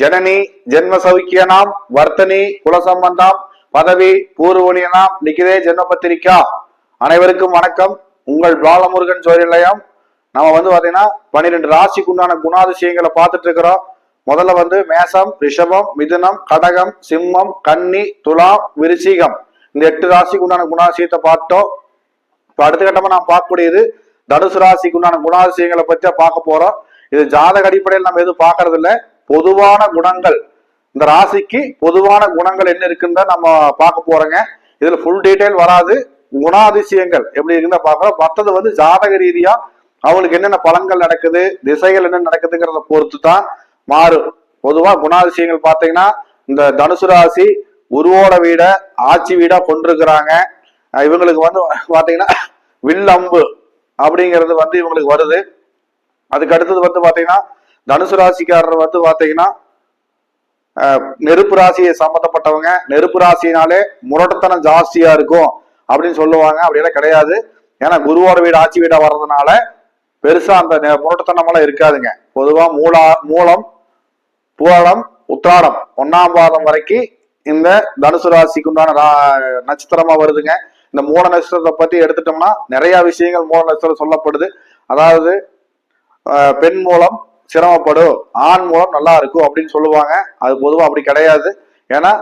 ஜனனி ஜென்ம சௌக்கியனாம் வர்த்தனி குலசம்பந்தாம் பதவி பூர்வனியனாம் நிகிதே ஜென்ம பத்திரிக்கா அனைவருக்கும் வணக்கம். உங்கள் பாலமுருகன் ஜோதிநிலையம் நம்ம வந்து பாத்தீங்கன்னா பன்னிரெண்டு ராசிக்கு உண்டான குணாதிசயங்களை பார்த்துட்டு இருக்கிறோம் முதல்ல வந்து மேசம் ரிஷபம் மிதுனம் கடகம் சிம்மம் கன்னி துலாம் விருச்சிகம். இந்த எட்டு ராசிக்கு உண்டான குணாதிசயத்தை பார்த்தோம். இப்ப அடுத்த கட்டமா நாம் பார்க்கக்கூடியது தனுசு ராசிக்கு உண்டான குணாதிசயங்களை பத்தி பார்க்க போறோம். இது ஜாதக அடிப்படையில் நம்ம எதுவும் பார்க்கறது இல்லை பொதுவான குணங்கள். இந்த ராசிக்கு பொதுவான குணங்கள் என்ன இருக்குன்னு தான் நம்ம பார்க்க போறோங்க. இதுல ஃபுல் டீட்டெயில் வராது. குணாதிசயங்கள் எப்படி இருக்குன்னு பார்க்குறோம். மற்றது வந்து ஜாதக ரீதியா அவங்களுக்கு என்னென்ன பலன்கள் நடக்குது திசைகள் என்ன நடக்குதுங்கிறத பொறுத்து தான் மாறும். பொதுவா குணாதிசயங்கள் பார்த்தீங்கன்னா இந்த தனுசு ராசி உருவோட வீட ஆட்சி வீடா கொண்டிருக்கிறாங்க. இவங்களுக்கு வந்து பாத்தீங்கன்னா வில்லம்பு அப்படிங்கிறது வந்து இவங்களுக்கு வருது. அதுக்கு அடுத்தது வந்து பாத்தீங்கன்னா தனுசு ராசிக்காரர் வந்து பார்த்தீங்கன்னா நெருப்பு ராசியை சம்மந்தப்பட்டவங்க நெருப்பு ராசினாலே முரட்டுத்தனம் ஜாஸ்தியா இருக்கும் அப்படின்னு சொல்லுவாங்க. அப்படியெல்லாம் கிடையாது. ஏன்னா குருவோட வீடு ஆட்சி வீடா வர்றதுனால பெருசா அந்த நெ- எல்லாம் இருக்காதுங்க. பொதுவா மூலா மூலம் பூலம் உத்திராடம். ஒன்னாம் பாதம் வரைக்கும் இந்த தனுசு ராசிக்கு உண்டான நட்சத்திரமா வருதுங்க. இந்த மூல நட்சத்திரத்தை பத்தி எடுத்துட்டோம்னா நிறைய விஷயங்கள் மூல நட்சத்திரம் சொல்லப்படுது. அதாவது பெண் மூலம் சிரமப்படும் ஆண் மூலம் நல்லா இருக்கும் அப்படின்னு சொல்லுவாங்க. அது பொதுவாக அப்படி கிடையாது. ஏன்னா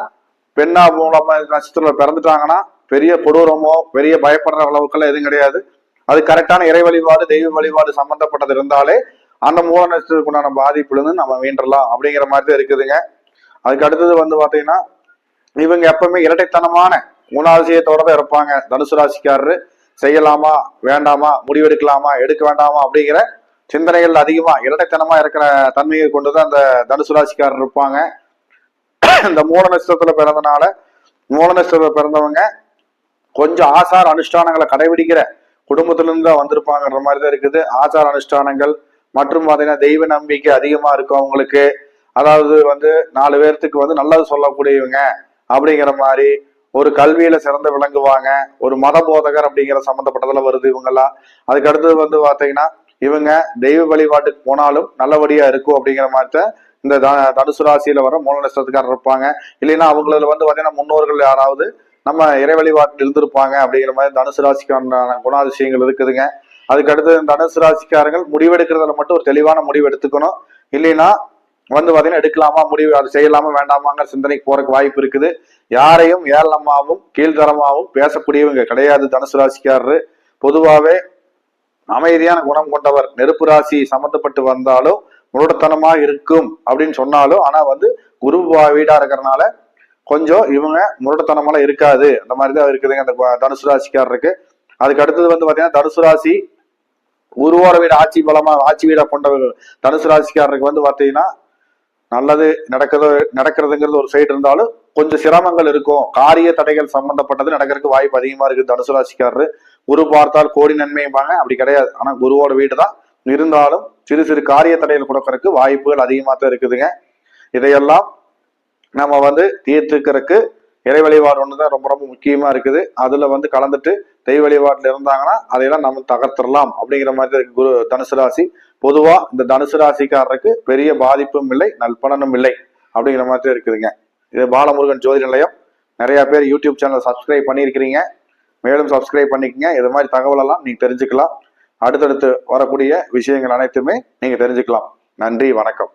பெண்ணா மூலமா நட்சத்திரத்தில் பிறந்துட்டாங்கன்னா பெரிய கொடூரமோ பெரிய பயப்படுற அளவுக்கெல்லாம் எதுவும் கிடையாது. அது கரெக்டான இறை வழிபாடு தெய்வ வழிபாடு சம்பந்தப்பட்டது இருந்தாலே அந்த மூல நட்சத்திரத்துக்கு உண்டான நம்ம மீண்டலாம் அப்படிங்கிற மாதிரி தான் இருக்குதுங்க. அதுக்கு அடுத்தது வந்து பார்த்தீங்கன்னா இவங்க எப்பவுமே இரட்டைத்தனமான குணாதிசயத்தோட தான் இருப்பாங்க. தனுசு ராசிக்காரரு செய்யலாமா வேண்டாமா முடிவெடுக்கலாமா எடுக்க வேண்டாமா அப்படிங்கிற சிந்தனைகள் அதிகமா இரட்டைத்தனமா இருக்கிற தன்மையை கொண்டுதான் அந்த தனுசு ராசிக்காரர் இருப்பாங்க. இந்த மூல நட்சத்திரத்துல பிறந்தனால மூல நட்சத்திரத்துல பிறந்தவங்க கொஞ்சம் ஆசார அனுஷ்டானங்களை கடைபிடிக்கிற குடும்பத்துல இருந்து தான் வந்திருப்பாங்கன்ற மாதிரி தான் இருக்குது. ஆச்சார அனுஷ்டானங்கள் மற்றும் பாத்தீங்கன்னா தெய்வ நம்பிக்கை அதிகமா இருக்கும் அவங்களுக்கு. அதாவது வந்து நாலு பேர்த்துக்கு வந்து நல்லது சொல்லக்கூடியவங்க அப்படிங்கிற மாதிரி ஒரு கல்வியில சிறந்து விளங்குவாங்க. ஒரு மத போதகர் அப்படிங்கிற சம்மந்தப்பட்டதில் வருது இவங்கெல்லாம். அதுக்கு அடுத்தது வந்து பாத்தீங்கன்னா இவங்க தெய்வ வழிபாட்டுக்கு போனாலும் நல்லபடியா இருக்கும் அப்படிங்கிற மாதிரி தான் இந்த த- தனுசு ராசியில வர மூல நஷ்டத்துக்காரர் இருப்பாங்க. இல்லைன்னா அவங்கள வந்து பாத்தீங்கன்னா முன்னோர்கள் யாராவது நம்ம இறை வழிபாட்டில் இருந்திருப்பாங்க அப்படிங்கிற மாதிரி தனுசு ராசிக்கான குணாதிசயங்கள் இருக்குதுங்க. அதுக்கடுத்து தனுசு ராசிக்காரங்கள் முடிவெடுக்கிறதுல மட்டும் ஒரு தெளிவான முடிவு எடுத்துக்கணும். இல்லைன்னா வந்து பார்த்தீங்கன்னா எடுக்கலாமா முடிவு அது செய்யலாமா வேண்டாமாங்கிற சிந்தனைக்கு போறதுக்கு வாய்ப்பு இருக்குது. யாரையும் ஏளனமாவும் கீழ்தரமாகவும் பேசக்கூடியவங்க கிடையாது தனுசு ராசிக்காரரு. பொதுவாகவே அமைதியான குணம் கொண்டவர். நெருப்பு ராசி சம்மந்தப்பட்டு வந்தாலும் முரடத்தனமா இருக்கும் அப்படின்னு சொன்னாலும் ஆனா வந்து குரு வா- வீடா இருக்கிறனால கொஞ்சம் இவங்க முரடத்தனமெல்லாம் இருக்காது. அந்த மாதிரி தான் இருக்குதுங்க அந்த தனுசு ராசிக்காரருக்கு. அதுக்கு அடுத்தது வந்து பாத்தீங்கன்னா தனுசு ராசி குருவோட வீடு ஆட்சி பலமா ஆட்சி வீடா கொண்டவர்கள். தனுசு ராசிக்காரருக்கு வந்து பாத்தீங்கன்னா நல்லது நடக்கிறது நடக்கிறதுங்கிறது ஒரு சைடு இருந்தாலும் கொஞ்சம் சிரமங்கள் இருக்கும். காரிய தடைகள் சம்பந்தப்பட்டது நடக்கிறதுக்கு வாய்ப்பு அதிகமா இருக்கு தனுசு ராசிக்காரரு. குரு பார்த்தால் கோடி நன்மையும்பாங்க. அப்படி கிடையாது. ஆனா குருவோட வீடு தான் இருந்தாலும் சிறு சிறு காரிய தடையில் கொடுக்கறதுக்கு வாய்ப்புகள் அதிகமாக தான் இருக்குதுங்க. இதையெல்லாம் நம்ம வந்து தீர்த்துக்கிறதுக்கு இறை வழிபாடு ஒன்று தான் ரொம்ப ரொம்ப முக்கியமா இருக்குது. அதுல வந்து கலந்துட்டு தெய்வ வழிபாட்டில் இருந்தாங்கன்னா அதையெல்லாம் நம்ம தகர்த்திடலாம் அப்படிங்கிற மாதிரி இருக்கு குரு தனுசு ராசி. பொதுவா இந்த தனுசு ராசிக்காரருக்கு பெரிய பாதிப்பும் இல்லை நல்பலனும் இல்லை அப்படிங்கிற மாதிரி இருக்குதுங்க. இது பாலமுருகன் ஜோதி நிலையம். நிறைய பேர் யூடியூப் சேனல் சப்ஸ்கிரைப் பண்ணியிருக்கிறீங்க. மேலும் சப்ஸ்கிரைப் பண்ணிக்கங்க. இது மாதிரி தகவல் எல்லாம் நீங்க தெரிஞ்சுக்கலாம். அடுத்தடுத்து வரக்கூடிய விஷயங்கள் அனைத்துமே நீங்க தெரிஞ்சுக்கலாம். நன்றி வணக்கம்.